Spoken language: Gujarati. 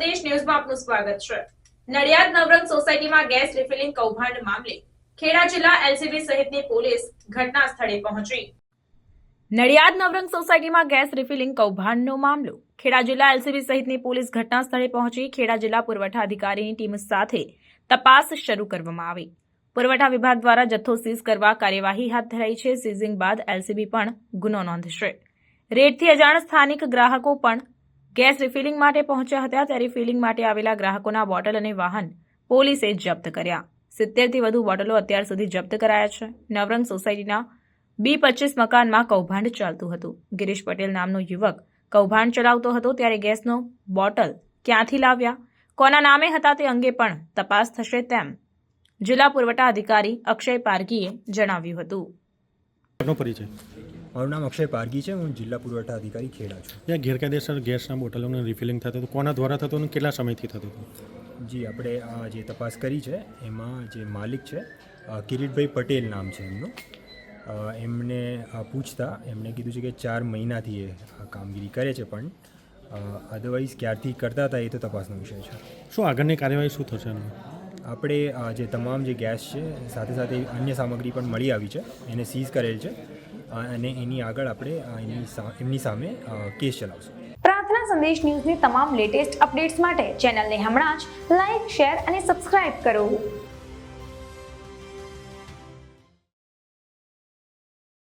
સંદેશ ન્યૂઝમાં આપનું સ્વાગત છે. નડિયાદ નવરંગ સોસાયટીમાં ગેસ રિફિલિંગ કૌભાંડ મામલે ખેડા જિલ્લા એલસીબી સહિતની પોલીસ ઘટના સ્થળે પહોંચી. નડિયાદ નવરંગ સોસાયટીમાં ગેસ રિફિલિંગ કૌભાંડનો મામલો ખેડા જિલ્લા એલસીબી સહિતની પોલીસ ઘટના સ્થળે પહોંચી ખેડા જિલ્લા પુરવઠા અધિકારીની ટીમ સાથે તપાસ શરૂ કરવામાં આવી. પુરવઠા વિભાગ દ્વારા જથ્થો સીઝ કરવા કાર્યવાહી હાથ ધરાઈ છે. સીઝિંગ બાદ એલસીબી પણ ગુનો નોંધશે. રેડથી અજાણ સ્થાનિક ગ્રાહકો પણ ગેસ રિફિલિંગ માટે પહોંચ્યા હતા ત્યારે રિફિલિંગ માટે આવેલા ગ્રાહકોના બોટલ અને વાહન પોલીસે જપ્ત કર્યા. સિત્તેરથી વધુ બોટલો અત્યાર સુધી જપ્ત કરાયા છે. નવરંગ સોસાયટીના બી પચીસ મકાનમાં કૌભાંડ ચાલતું હતું. ગિરીશ પટેલ નામનો યુવક કૌભાંડ ચલાવતો હતો ત્યારે ગેસનો બોટલ ક્યાંથી લાવ્યા? કોના નામે હતા તે અંગે પણ તપાસ થશે તેમ જિલ્લા પુરવઠા અધિકારી અક્ષય પારગીએ જણાવ્યું હતું. પરિચય. મારું નામ અક્ષય પારગી છે હું જિલ્લા પુરવઠા અધિકારી ખેડા છું. ત્યાં ગેરકાયદેસર ગેસના બોટલોનું રિફિલિંગ થતું હતું. કોના દ્વારા થતું અને કેટલા સમયથી થતું હતું? જી આપણે આ જે તપાસ કરી છે એમાં જે માલિક છે કિરીટભાઈ પટેલ નામ છે એમનું. એમને પૂછતા એમણે કીધું છે કે ચાર મહિનાથી એ કામગીરી કરે છે પણ અદરવાઇઝ ક્યારથી કરતા હતા એ તો તપાસનો વિષય છે. શું આગળની કાર્યવાહી શું થશે આપણે જે તમામ જે ગેસ છે સાથે સાથે અન્ય સામગ્રી પણ મળી આવી છે એને સીઝ કરેલ છે. અને એની આગળ આપણે એમની સામે કેસ ચલાવશું. પ્રાર્થના સંદેશ ન્યૂઝની તમામ લેટેસ્ટ અપડેટ્સ માટે ચેનલને હમણાં જ લાઇક શેર અને સબસ્ક્રાઇબ કરો.